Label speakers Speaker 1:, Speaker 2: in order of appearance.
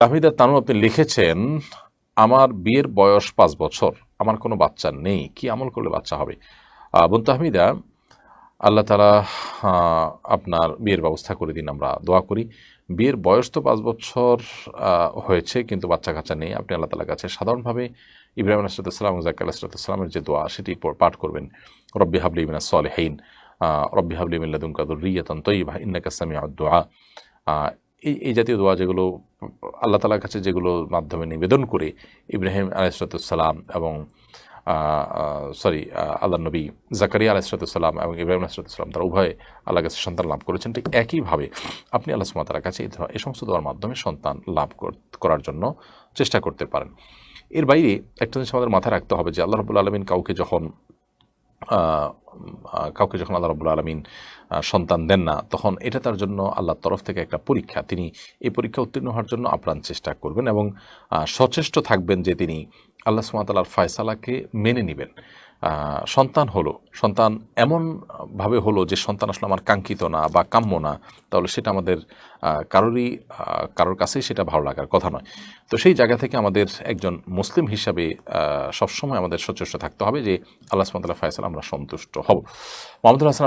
Speaker 1: তাহিদা তানু আপনি লিখেছেন, আমার বিয়ের বয়স পাঁচ বছর, আমার কোনো বাচ্চা নেই, কি আমল করলে বাচ্চা হবে? বোন তাহমিদা, আল্লাহ তালা আপনার বিয়ের ব্যবস্থা করে দিন, আমরা দোয়া করি। বিয়ের বয়স তো পাঁচ বছর হয়েছে, কিন্তু বাচ্চা কাচ্চা নেই। আপনি আল্লাহ তালার কাছে সাধারণভাবে ইব্রাহিম আলাইসালাম জাক আলাহিসামের যে দোয়া, সেটি পাঠ করবেন। রব্বি হাবলি মিনা সলেহীন রব্বি হাবলি মিল্লাদুম কাদুর রিয়াতন তৈবা ইন্নাকা সামিয়া দোয়া এই এই জাতীয় দোয়া যেগুলো আল্লাহ তালার কাছে যেগুলো মাধ্যমে নিবেদন করে ইব্রাহিম আলাইসালাম এবং সরি আল্লাহ নবী জাকারিয়া আলাইসালাম এবং ইব্রাহিম আলাইসালাম তারা উভয়ে আল্লাহ কাছে সন্তান লাভ করেছেন। ঠিক একইভাবে আপনি আল্লাহ সুমাতার কাছে এই সমস্ত দোয়ার মাধ্যমে সন্তান লাভ করার জন্য চেষ্টা করতে পারেন। এর বাইরে একটা জিনিস আমাদের মাথায় রাখতে হবে যে আল্লাহ রবুল্লা আলমিন কাউকে যখন কাউকে যখন আল্লাহ রবুল্লা আলমিন সন্তান দেন না, তখন এটা তার জন্য আল্লাহর তরফ থেকে একটা পরীক্ষা। তিনি এই পরীক্ষা উত্তীর্ণ হওয়ার জন্য আপ্রাণ চেষ্টা করবেন এবং সচেষ্ট থাকবেন যে তিনি আল্লাহ সুমাতালার ফয়সালাকে মেনে নেবেন। সন্তান হলো। সন্তান এমনভাবে হলো যে সন্তান আসলে আমার কাঙ্ক্ষিত না বা কাম্য না, তাহলে সেটা আমাদের কারোরই কারোর কাছেই সেটা ভালো লাগার কথা নয়। তো সেই জায়গা থেকে আমাদের একজন মুসলিম হিসাবে সবসময় আমাদের সচেষ্ট থাকতে হবে যে আল্লাহ সুমতাল্লাহ ফায়সাল, আমরা সন্তুষ্ট হব। মোহাম্মদুল হাসান